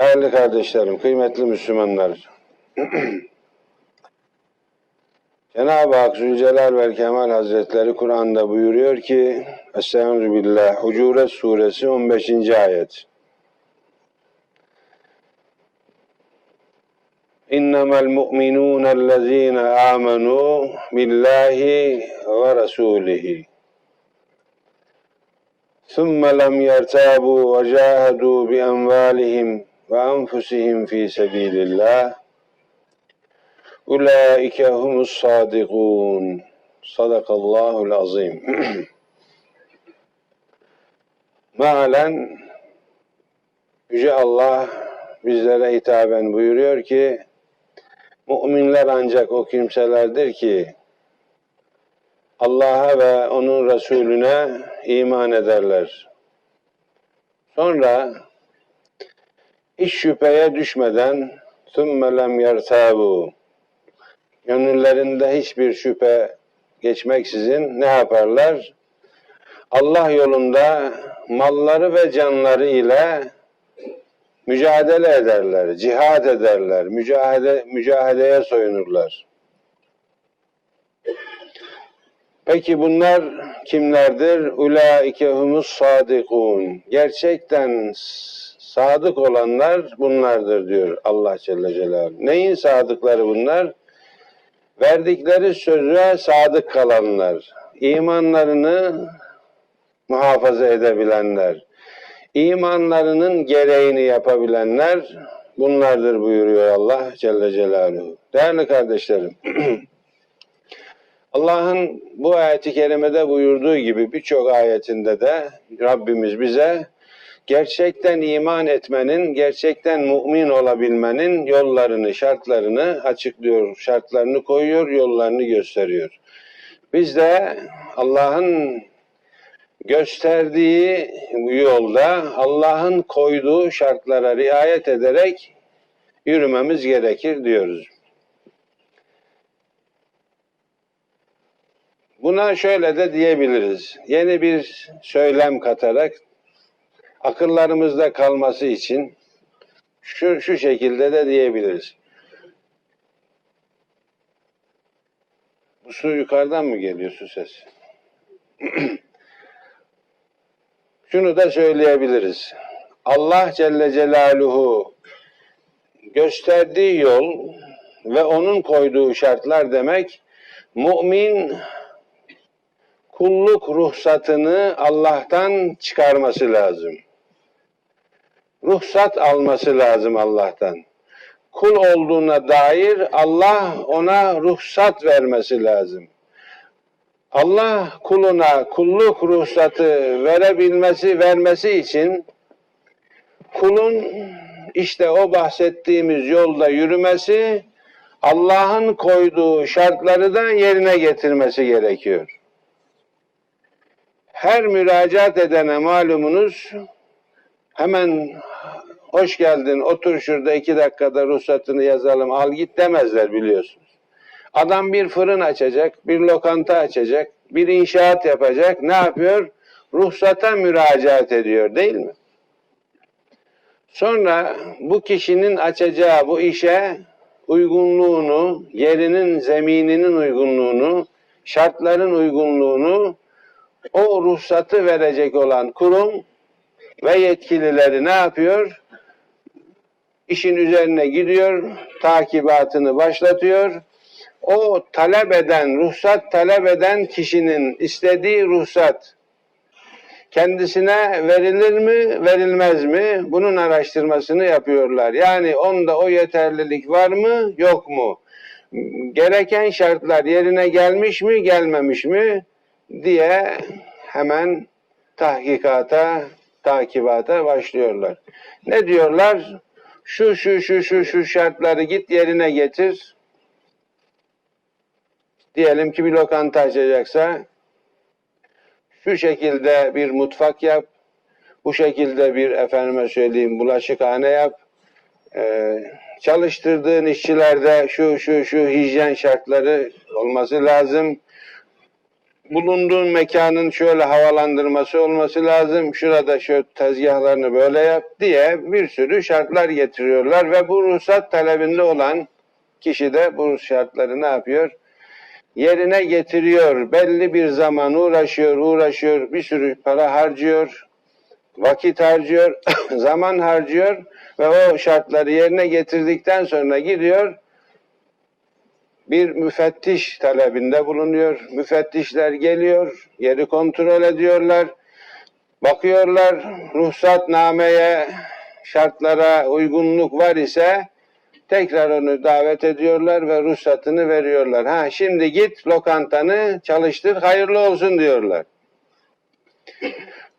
Değerli kardeşlerim, kıymetli Müslümanlar. Cenab-ı Hak Zülcelal ve Kemal Hazretleri Kur'an'da buyuruyor ki Estaizu billah Hucuret suresi 15. ayet. İnnemel mu'minûnellezîne âmenû billahi ve rasûlihi. ثم لم يرتابوا وجاهدوا بأموالهم وأنفسهم في سبيل الله أولئك هم الصادقون صدق الله العظيم Mealen Yüce Allah bizlere hitaben buyuruyor ki müminler ancak o kimselerdir ki Allah'a ve onun Resulüne iman ederler. Sonra hiç şüpheye düşmeden ثُمَّ لَمْ يَرْتَابُوا Gönüllerinde hiçbir şüphe geçmeksizin ne yaparlar? Allah yolunda malları ve canları ile mücadele ederler, cihad ederler, mücadele, mücadeleye soyunurlar. Peki bunlar kimlerdir? Ulaike humus sadikun. Gerçekten sadık olanlar bunlardır diyor Allah Celle Celaluhu. Neyin sadıkları bunlar? Verdikleri söze sadık kalanlar. İmanlarını muhafaza edebilenler. İmanlarının gereğini yapabilenler bunlardır buyuruyor Allah Celle Celaluhu. Değerli kardeşlerim, Allah'ın bu ayeti kerimede buyurduğu gibi birçok ayetinde de Rabbimiz bize gerçekten iman etmenin, gerçekten mümin olabilmenin yollarını, şartlarını açıklıyor, şartlarını koyuyor, yollarını gösteriyor. Biz de Allah'ın gösterdiği yolda Allah'ın koyduğu şartlara riayet ederek yürümemiz gerekir diyoruz. Buna şöyle de diyebiliriz. Yeni bir söylem katarak akıllarımızda kalması için şu, şu şekilde de diyebiliriz. Bu su yukarıdan mı geliyor su sesi? Şunu da söyleyebiliriz. Allah Celle Celaluhu gösterdiği yol ve onun koyduğu şartlar demek mümin kulluk ruhsatını Allah'tan çıkarması lazım. Ruhsat alması lazım Allah'tan. Kul olduğuna dair Allah ona ruhsat vermesi lazım. Allah kuluna kulluk ruhsatı verebilmesi, vermesi için kulun işte o bahsettiğimiz yolda yürümesi, Allah'ın koyduğu şartları da yerine getirmesi gerekiyor. Her müracaat edene malumunuz hemen hoş geldin otur şurada iki dakikada ruhsatını yazalım al git demezler biliyorsunuz. Adam bir fırın açacak, bir lokanta açacak, bir inşaat yapacak. Ne yapıyor? Ruhsata müracaat ediyor değil mi? Sonra bu kişinin açacağı bu işe uygunluğunu, yerinin, zemininin uygunluğunu, şartların uygunluğunu o ruhsatı verecek olan kurum ve yetkilileri ne yapıyor? İşin üzerine gidiyor, takibatını başlatıyor. O talep eden, ruhsat talep eden kişinin istediği ruhsat kendisine verilir mi, verilmez mi? Bunun araştırmasını yapıyorlar. Yani onda o yeterlilik var mı, yok mu? Gereken şartlar yerine gelmiş mi, gelmemiş mi? diye hemen tahkikata, takibata başlıyorlar. Ne diyorlar? Şu şu şu şu şu şartları git yerine getir. Diyelim ki bir lokanta açacaksa şu şekilde bir mutfak yap, bu şekilde bir efendime söyleyeyim bulaşıkhane yap. Ee, çalıştırdığın işçilerde şu şu şu hijyen şartları olması lazım bulunduğun mekanın şöyle havalandırması olması lazım. Şurada şu tezgahlarını böyle yap diye bir sürü şartlar getiriyorlar ve bu ruhsat talebinde olan kişi de bu şartları ne yapıyor? Yerine getiriyor. Belli bir zaman uğraşıyor, uğraşıyor, bir sürü para harcıyor, vakit harcıyor, zaman harcıyor ve o şartları yerine getirdikten sonra gidiyor bir müfettiş talebinde bulunuyor. Müfettişler geliyor, yeri kontrol ediyorlar. Bakıyorlar ruhsatnameye, şartlara uygunluk var ise tekrar onu davet ediyorlar ve ruhsatını veriyorlar. Ha şimdi git lokantanı çalıştır, hayırlı olsun diyorlar.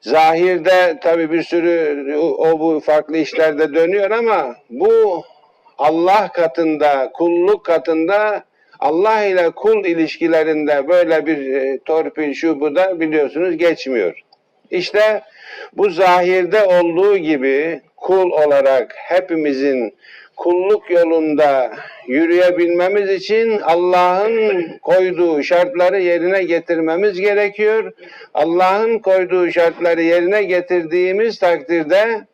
Zahirde tabi bir sürü o bu farklı işlerde dönüyor ama bu Allah katında, kulluk katında Allah ile kul ilişkilerinde böyle bir e, torpil şu bu da biliyorsunuz geçmiyor. İşte bu zahirde olduğu gibi kul olarak hepimizin kulluk yolunda yürüyebilmemiz için Allah'ın koyduğu şartları yerine getirmemiz gerekiyor. Allah'ın koyduğu şartları yerine getirdiğimiz takdirde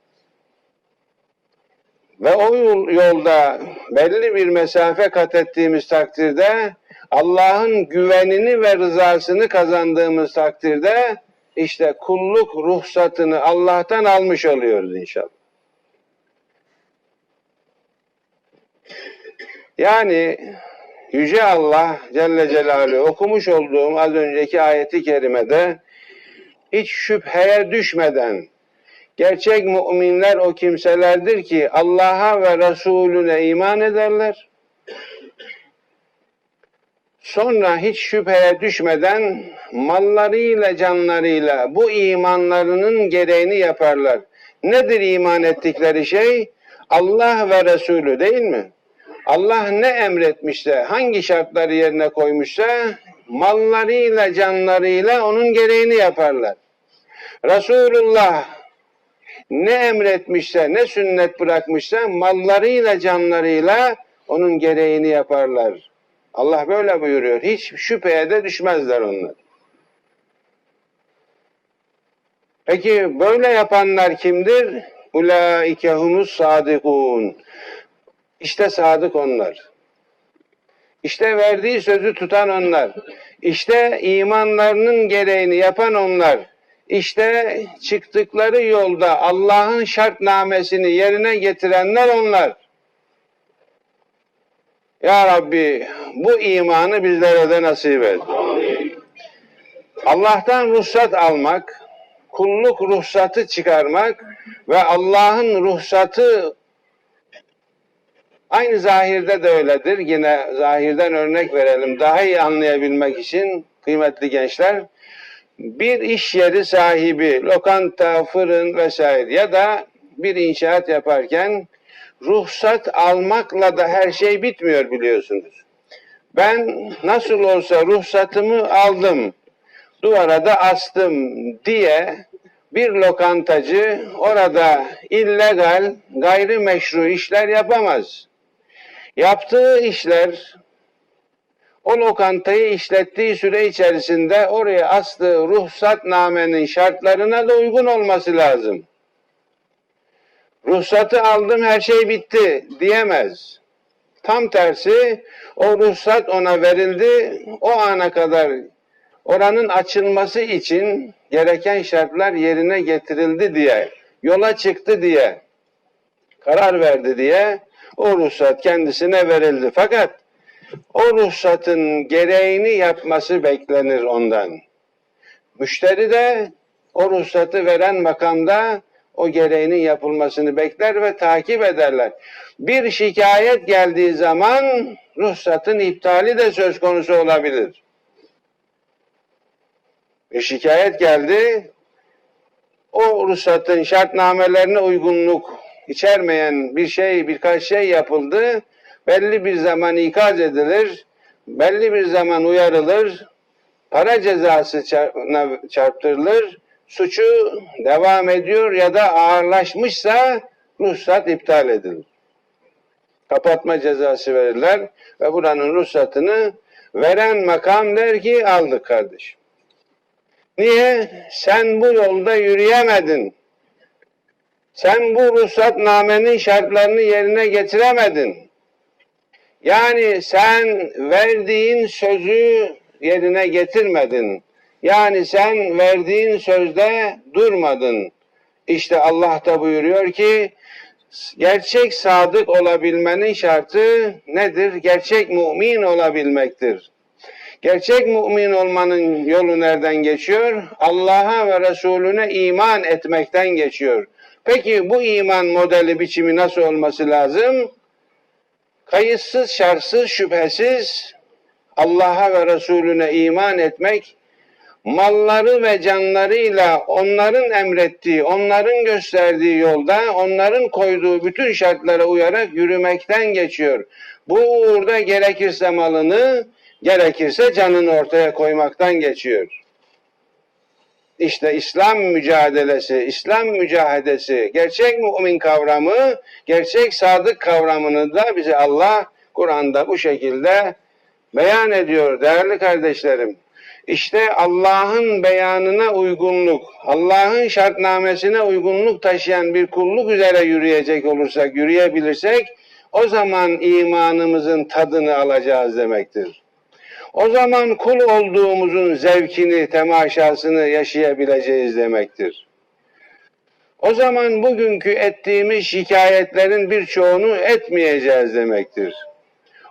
ve o yol- yolda belli bir mesafe kat ettiğimiz takdirde Allah'ın güvenini ve rızasını kazandığımız takdirde işte kulluk ruhsatını Allah'tan almış oluyoruz inşallah. Yani Yüce Allah Celle Celaluhu okumuş olduğum az önceki ayeti kerimede hiç şüpheye düşmeden gerçek müminler o kimselerdir ki Allah'a ve Resulüne iman ederler. Sonra hiç şüpheye düşmeden mallarıyla canlarıyla bu imanlarının gereğini yaparlar. Nedir iman ettikleri şey? Allah ve Resulü değil mi? Allah ne emretmişse, hangi şartları yerine koymuşsa mallarıyla canlarıyla onun gereğini yaparlar. Resulullah ne emretmişse, ne sünnet bırakmışsa mallarıyla canlarıyla onun gereğini yaparlar. Allah böyle buyuruyor. Hiç şüpheye de düşmezler onlar. Peki böyle yapanlar kimdir? Ulaike humus sadikun. İşte sadık onlar. İşte verdiği sözü tutan onlar. İşte imanlarının gereğini yapan onlar. İşte çıktıkları yolda Allah'ın şartnamesini yerine getirenler onlar. Ya Rabbi bu imanı bizlere de nasip et. Allah'tan ruhsat almak, kulluk ruhsatı çıkarmak ve Allah'ın ruhsatı aynı zahirde de öyledir. Yine zahirden örnek verelim daha iyi anlayabilmek için kıymetli gençler. Bir iş yeri sahibi, lokanta, fırın vesaire ya da bir inşaat yaparken ruhsat almakla da her şey bitmiyor biliyorsunuz. Ben nasıl olsa ruhsatımı aldım, duvara da astım diye bir lokantacı orada illegal, gayrimeşru işler yapamaz. Yaptığı işler o lokantayı işlettiği süre içerisinde oraya astığı ruhsatnamenin şartlarına da uygun olması lazım. Ruhsatı aldım her şey bitti diyemez. Tam tersi o ruhsat ona verildi. O ana kadar oranın açılması için gereken şartlar yerine getirildi diye, yola çıktı diye, karar verdi diye o ruhsat kendisine verildi. Fakat o ruhsatın gereğini yapması beklenir ondan. Müşteri de o ruhsatı veren makamda o gereğinin yapılmasını bekler ve takip ederler. Bir şikayet geldiği zaman ruhsatın iptali de söz konusu olabilir. Bir şikayet geldi, o ruhsatın şartnamelerine uygunluk içermeyen bir şey, birkaç şey yapıldı. Belli bir zaman ikaz edilir, belli bir zaman uyarılır, para cezası çar- çarptırılır, suçu devam ediyor ya da ağırlaşmışsa ruhsat iptal edilir. Kapatma cezası verirler ve buranın ruhsatını veren makam der ki aldık kardeşim. Niye? Sen bu yolda yürüyemedin. Sen bu ruhsatnamenin şartlarını yerine getiremedin. Yani sen verdiğin sözü yerine getirmedin. Yani sen verdiğin sözde durmadın. İşte Allah da buyuruyor ki gerçek sadık olabilmenin şartı nedir? Gerçek mümin olabilmektir. Gerçek mümin olmanın yolu nereden geçiyor? Allah'a ve Resulüne iman etmekten geçiyor. Peki bu iman modeli biçimi nasıl olması lazım? Kayıtsız, şartsız, şüphesiz Allah'a ve Resulüne iman etmek, malları ve canlarıyla onların emrettiği, onların gösterdiği yolda, onların koyduğu bütün şartlara uyarak yürümekten geçiyor. Bu uğurda gerekirse malını, gerekirse canını ortaya koymaktan geçiyor. İşte İslam mücadelesi, İslam mücahedesi, gerçek mümin kavramı, gerçek sadık kavramını da bize Allah Kur'an'da bu şekilde beyan ediyor değerli kardeşlerim. İşte Allah'ın beyanına uygunluk, Allah'ın şartnamesine uygunluk taşıyan bir kulluk üzere yürüyecek olursak, yürüyebilirsek o zaman imanımızın tadını alacağız demektir. O zaman kul olduğumuzun zevkini, temaşasını yaşayabileceğiz demektir. O zaman bugünkü ettiğimiz şikayetlerin birçoğunu etmeyeceğiz demektir.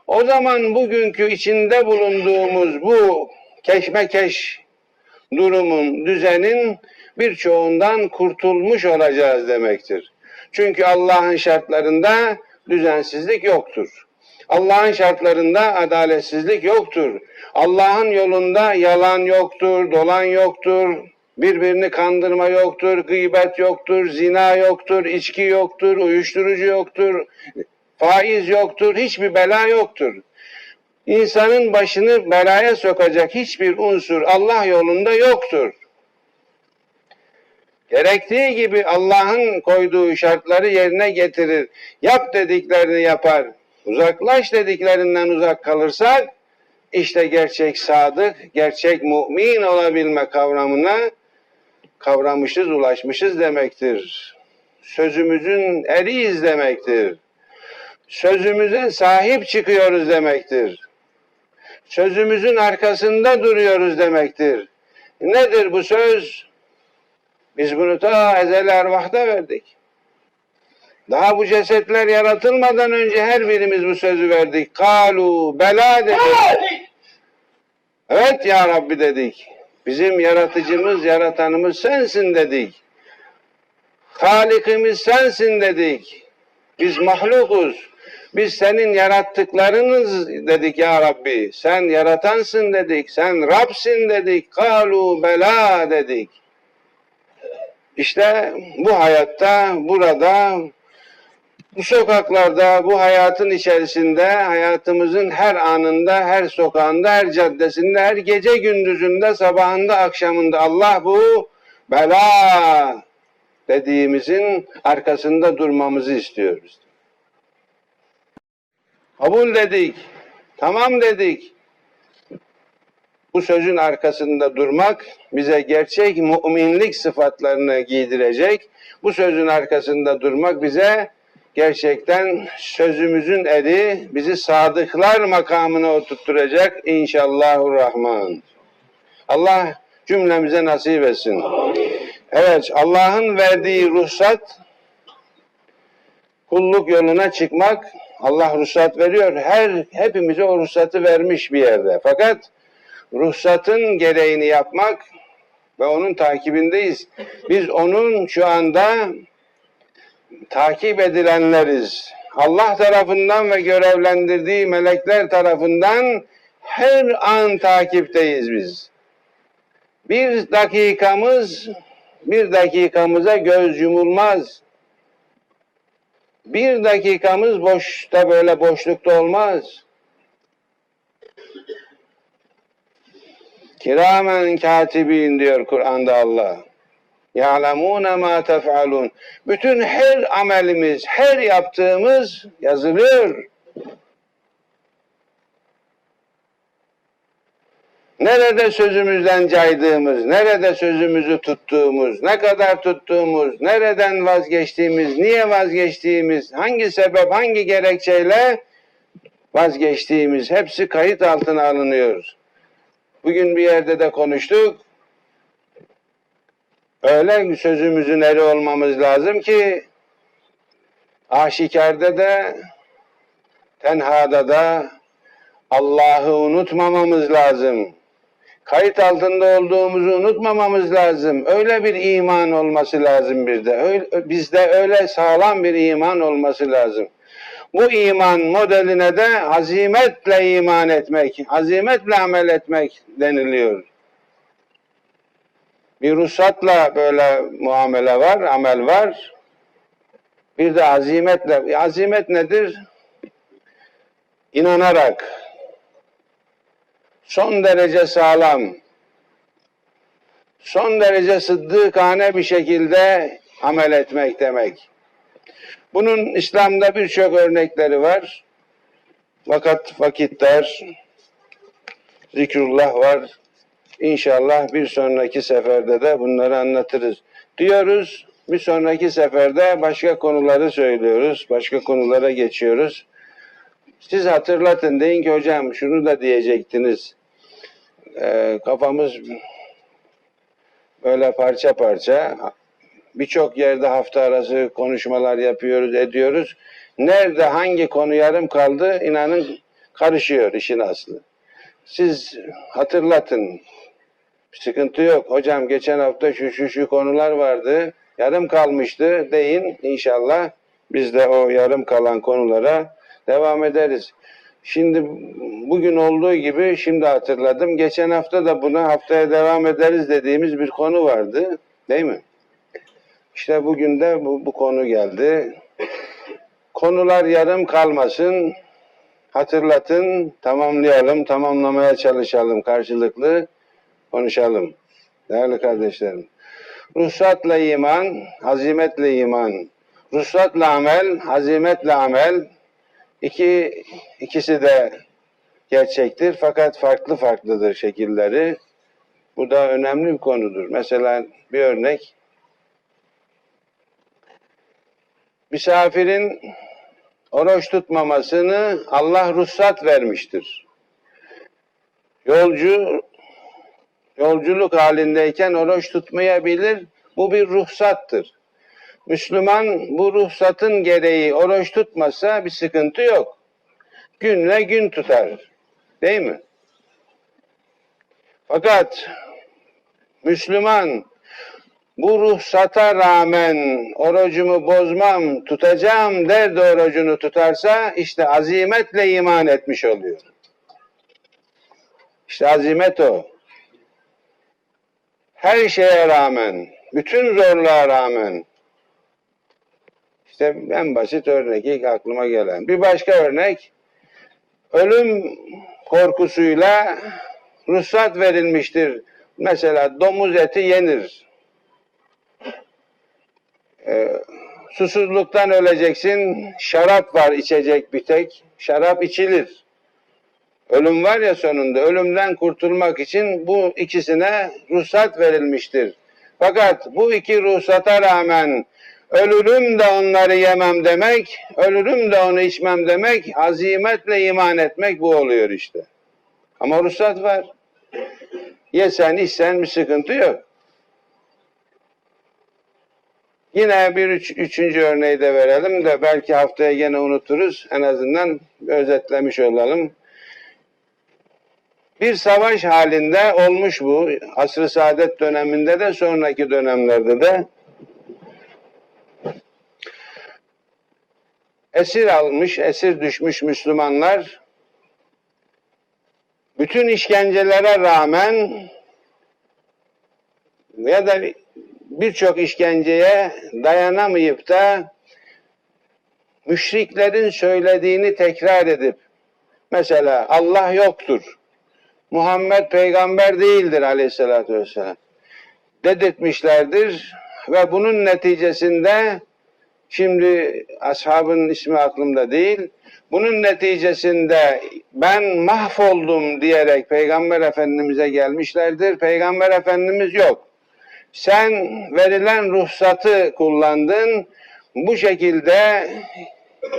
O zaman bugünkü içinde bulunduğumuz bu keşmekeş durumun, düzenin birçoğundan kurtulmuş olacağız demektir. Çünkü Allah'ın şartlarında düzensizlik yoktur. Allah'ın şartlarında adaletsizlik yoktur. Allah'ın yolunda yalan yoktur, dolan yoktur, birbirini kandırma yoktur, gıybet yoktur, zina yoktur, içki yoktur, uyuşturucu yoktur, faiz yoktur, hiçbir bela yoktur. İnsanın başını belaya sokacak hiçbir unsur Allah yolunda yoktur. Gerektiği gibi Allah'ın koyduğu şartları yerine getirir. Yap dediklerini yapar. Uzaklaş dediklerinden uzak kalırsak işte gerçek sadık, gerçek mümin olabilme kavramına kavramışız, ulaşmışız demektir. Sözümüzün eriyiz demektir. Sözümüze sahip çıkıyoruz demektir. Sözümüzün arkasında duruyoruz demektir. Nedir bu söz? Biz bunu ta ezel ervahta verdik. Daha bu cesetler yaratılmadan önce her birimiz bu sözü verdik. Kalu bela dedik. Evet ya Rabbi dedik. Bizim yaratıcımız, yaratanımız sensin dedik. Halikimiz sensin dedik. Biz mahlukuz. Biz senin yarattıklarınız dedik ya Rabbi. Sen yaratansın dedik. Sen Rabsin dedik. Kalu bela dedik. İşte bu hayatta, burada, bu sokaklarda, bu hayatın içerisinde, hayatımızın her anında, her sokağında, her caddesinde, her gece gündüzünde, sabahında, akşamında Allah bu bela dediğimizin arkasında durmamızı istiyoruz. Kabul dedik, tamam dedik. Bu sözün arkasında durmak bize gerçek müminlik sıfatlarını giydirecek. Bu sözün arkasında durmak bize gerçekten sözümüzün eri bizi sadıklar makamına oturtturacak inşallahurrahman. Allah cümlemize nasip etsin. Evet Allah'ın verdiği ruhsat kulluk yoluna çıkmak Allah ruhsat veriyor. Her hepimize o ruhsatı vermiş bir yerde. Fakat ruhsatın gereğini yapmak ve onun takibindeyiz. Biz onun şu anda takip edilenleriz. Allah tarafından ve görevlendirdiği melekler tarafından her an takipteyiz biz. Bir dakikamız, bir dakikamıza göz yumulmaz. Bir dakikamız boşta böyle boşlukta olmaz. Kiramen katibin diyor Kur'an'da Allah. Ya'lemûne mâ tef'alûn. Bütün her amelimiz, her yaptığımız yazılıyor. Nerede sözümüzden caydığımız, nerede sözümüzü tuttuğumuz, ne kadar tuttuğumuz, nereden vazgeçtiğimiz, niye vazgeçtiğimiz, hangi sebep, hangi gerekçeyle vazgeçtiğimiz hepsi kayıt altına alınıyor. Bugün bir yerde de konuştuk. Öyle sözümüzün eri olmamız lazım ki aşikarda da tenhada da Allah'ı unutmamamız lazım. Kayıt altında olduğumuzu unutmamamız lazım. Öyle bir iman olması lazım bir de. Öyle, bizde öyle sağlam bir iman olması lazım. Bu iman modeline de azimetle iman etmek, azimetle amel etmek deniliyor. Bir ruhsatla böyle muamele var, amel var. Bir de azimetle. Azimet nedir? İnanarak, son derece sağlam, son derece sıddıkane bir şekilde amel etmek demek. Bunun İslam'da birçok örnekleri var. Vakat vakitler, zikrullah var. İnşallah bir sonraki seferde de bunları anlatırız. Diyoruz, bir sonraki seferde başka konuları söylüyoruz, başka konulara geçiyoruz. Siz hatırlatın, deyin ki hocam şunu da diyecektiniz. Ee, kafamız böyle parça parça birçok yerde hafta arası konuşmalar yapıyoruz, ediyoruz. Nerede hangi konu yarım kaldı inanın karışıyor işin aslı. Siz hatırlatın. Sıkıntı yok. Hocam geçen hafta şu şu şu konular vardı. Yarım kalmıştı deyin inşallah. Biz de o yarım kalan konulara devam ederiz. Şimdi bugün olduğu gibi şimdi hatırladım. Geçen hafta da buna haftaya devam ederiz dediğimiz bir konu vardı. Değil mi? İşte bugün de bu, bu konu geldi. Konular yarım kalmasın. Hatırlatın, tamamlayalım, tamamlamaya çalışalım karşılıklı. Konuşalım. Değerli kardeşlerim. Ruhsatla iman, azimetle iman. Ruhsatla amel, azimetle amel. İki, ikisi de gerçektir fakat farklı farklıdır şekilleri. Bu da önemli bir konudur. Mesela bir örnek. Misafirin oruç tutmamasını Allah ruhsat vermiştir. Yolcu yolculuk halindeyken oruç tutmayabilir. Bu bir ruhsattır. Müslüman bu ruhsatın gereği oruç tutmasa bir sıkıntı yok. Günle gün tutar. Değil mi? Fakat Müslüman bu ruhsata rağmen orucumu bozmam, tutacağım der de orucunu tutarsa işte azimetle iman etmiş oluyor. İşte azimet o. Her şeye rağmen, bütün zorluğa rağmen işte en basit örnek ilk aklıma gelen. Bir başka örnek ölüm korkusuyla ruhsat verilmiştir. Mesela domuz eti yenir. Ee, susuzluktan öleceksin. Şarap var içecek bir tek. Şarap içilir. Ölüm var ya sonunda. Ölümden kurtulmak için bu ikisine ruhsat verilmiştir. Fakat bu iki ruhsata rağmen ölürüm de onları yemem demek, ölürüm de onu içmem demek, azimetle iman etmek bu oluyor işte. Ama ruhsat var. Yesen içsen bir sıkıntı yok. Yine bir üç, üçüncü örneği de verelim de belki haftaya gene unuturuz. En azından özetlemiş olalım. Bir savaş halinde olmuş bu. Asr-ı Saadet döneminde de sonraki dönemlerde de esir almış, esir düşmüş Müslümanlar bütün işkencelere rağmen ya da birçok işkenceye dayanamayıp da müşriklerin söylediğini tekrar edip mesela Allah yoktur. Muhammed peygamber değildir aleyhissalatü vesselam. Dedirtmişlerdir ve bunun neticesinde Şimdi ashabın ismi aklımda değil. Bunun neticesinde ben mahvoldum diyerek Peygamber Efendimiz'e gelmişlerdir. Peygamber Efendimiz yok. Sen verilen ruhsatı kullandın. Bu şekilde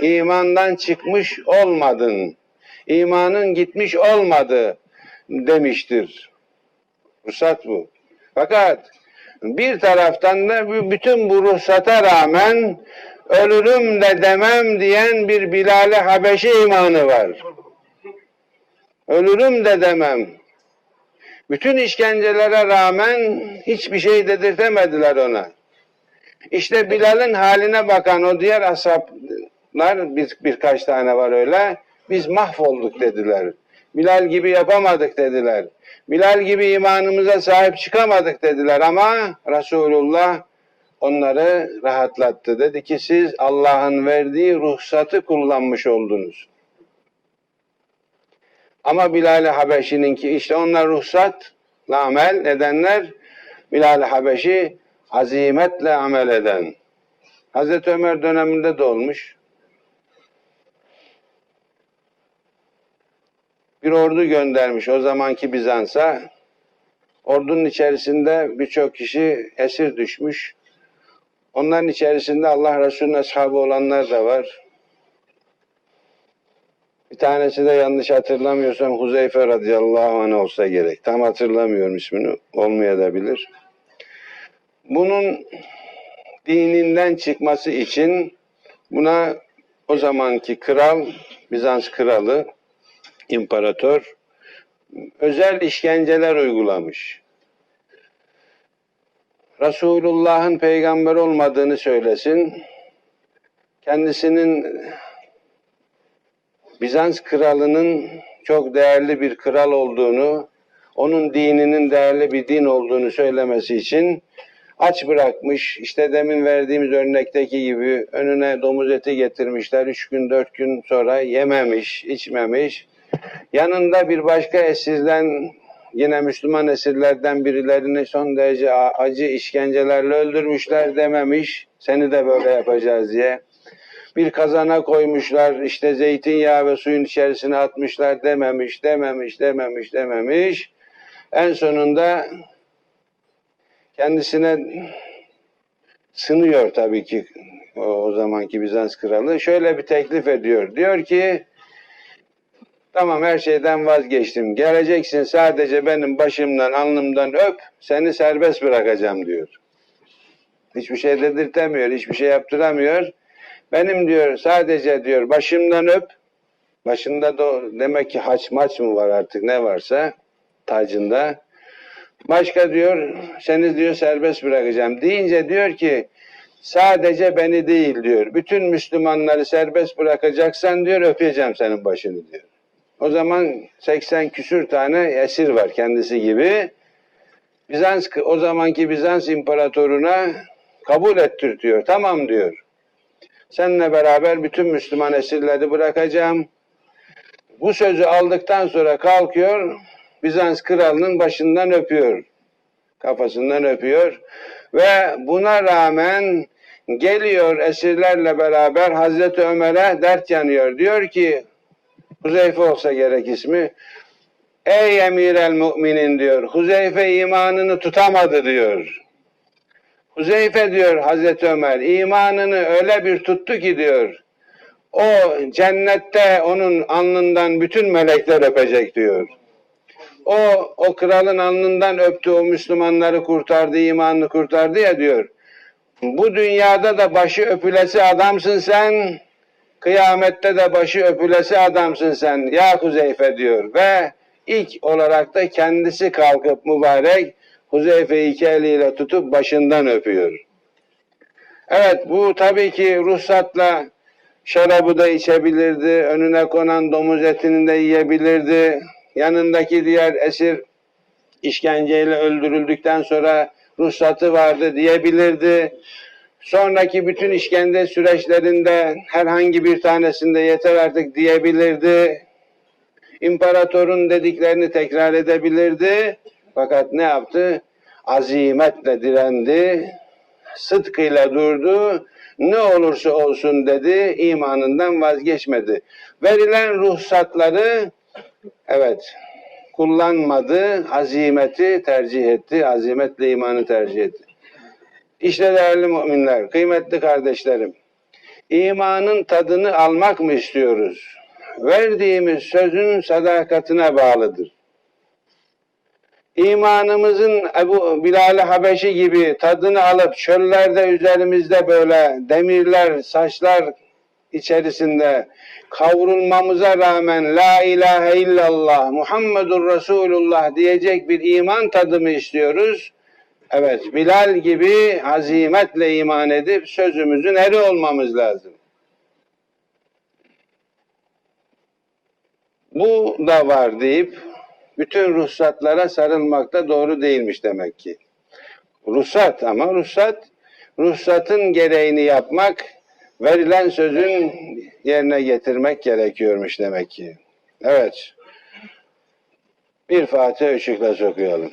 imandan çıkmış olmadın. İmanın gitmiş olmadı demiştir. Ruhsat bu. Fakat bir taraftan da bütün bu ruhsata rağmen ölürüm de demem diyen bir Bilal-i Habeşi imanı var. Ölürüm de demem. Bütün işkencelere rağmen hiçbir şey dedirtemediler ona. İşte Bilal'in haline bakan o diğer ashablar bir, birkaç tane var öyle. Biz mahvolduk dediler. Bilal gibi yapamadık dediler. Bilal gibi imanımıza sahip çıkamadık dediler ama Resulullah onları rahatlattı. Dedi ki siz Allah'ın verdiği ruhsatı kullanmış oldunuz. Ama Bilal-i Habeşi'ninki işte onlar ruhsatla amel edenler Bilal-i Habeşi azimetle amel eden. Hazreti Ömer döneminde de olmuş. Bir ordu göndermiş o zamanki Bizans'a. Ordunun içerisinde birçok kişi esir düşmüş. Onların içerisinde Allah Resulü'nün ashabı olanlar da var. Bir tanesi de yanlış hatırlamıyorsam Huzeyfe radıyallahu anh olsa gerek. Tam hatırlamıyorum ismini. Olmayabilir. Bunun dininden çıkması için buna o zamanki kral, Bizans kralı, imparator özel işkenceler uygulamış. Resulullah'ın peygamber olmadığını söylesin. Kendisinin Bizans kralının çok değerli bir kral olduğunu, onun dininin değerli bir din olduğunu söylemesi için aç bırakmış. İşte demin verdiğimiz örnekteki gibi önüne domuz eti getirmişler. Üç gün, dört gün sonra yememiş, içmemiş. Yanında bir başka esirden, yine Müslüman esirlerden birilerini son derece acı işkencelerle öldürmüşler dememiş. Seni de böyle yapacağız diye bir kazana koymuşlar işte zeytinyağı ve suyun içerisine atmışlar dememiş, dememiş, dememiş, dememiş. En sonunda kendisine sınıyor tabii ki o, o zamanki Bizans kralı. Şöyle bir teklif ediyor. Diyor ki tamam her şeyden vazgeçtim. Geleceksin sadece benim başımdan, alnımdan öp. Seni serbest bırakacağım diyor. Hiçbir şey dedirtemiyor, hiçbir şey yaptıramıyor. Benim diyor sadece diyor başımdan öp. Başında da demek ki haç maç mı var artık ne varsa tacında. Başka diyor seni diyor serbest bırakacağım deyince diyor ki sadece beni değil diyor. Bütün Müslümanları serbest bırakacaksan diyor öpeceğim senin başını diyor. O zaman 80 küsür tane esir var kendisi gibi. Bizans o zamanki Bizans imparatoruna kabul ettir Tamam diyor. Seninle beraber bütün Müslüman esirleri bırakacağım. Bu sözü aldıktan sonra kalkıyor, Bizans kralının başından öpüyor. Kafasından öpüyor. Ve buna rağmen geliyor esirlerle beraber Hazreti Ömer'e dert yanıyor. Diyor ki, Huzeyfe olsa gerek ismi, Ey emir el müminin diyor, Huzeyfe imanını tutamadı diyor. Huzeyfe diyor Hazreti Ömer imanını öyle bir tuttu ki diyor o cennette onun alnından bütün melekler öpecek diyor. O o kralın alnından öptü o Müslümanları kurtardı, imanını kurtardı ya diyor. Bu dünyada da başı öpülesi adamsın sen, kıyamette de başı öpülesi adamsın sen ya Huzeyfe diyor ve ilk olarak da kendisi kalkıp mübarek Huzeyfe iki eliyle tutup başından öpüyor. Evet bu tabii ki ruhsatla şarabı da içebilirdi, önüne konan domuz etini de yiyebilirdi. Yanındaki diğer esir işkenceyle öldürüldükten sonra ruhsatı vardı diyebilirdi. Sonraki bütün işkence süreçlerinde herhangi bir tanesinde yeter artık diyebilirdi. İmparatorun dediklerini tekrar edebilirdi. Fakat ne yaptı? Azimetle direndi, sıdkıyla durdu ne olursa olsun dedi, imanından vazgeçmedi. Verilen ruhsatları evet kullanmadı, azimeti tercih etti, azimetle imanı tercih etti. İşte değerli müminler, kıymetli kardeşlerim, imanın tadını almak mı istiyoruz? Verdiğimiz sözün sadakatine bağlıdır. İmanımızın Ebu Bilal-i Habeşi gibi tadını alıp çöllerde üzerimizde böyle demirler, saçlar içerisinde kavrulmamıza rağmen La ilahe illallah Muhammedur Resulullah diyecek bir iman tadı mı istiyoruz? Evet, Bilal gibi azimetle iman edip sözümüzün eri olmamız lazım. Bu da var deyip bütün ruhsatlara sarılmak da doğru değilmiş demek ki. Ruhsat ama ruhsat, ruhsatın gereğini yapmak, verilen sözün yerine getirmek gerekiyormuş demek ki. Evet. Bir Fatiha ışıkla okuyalım.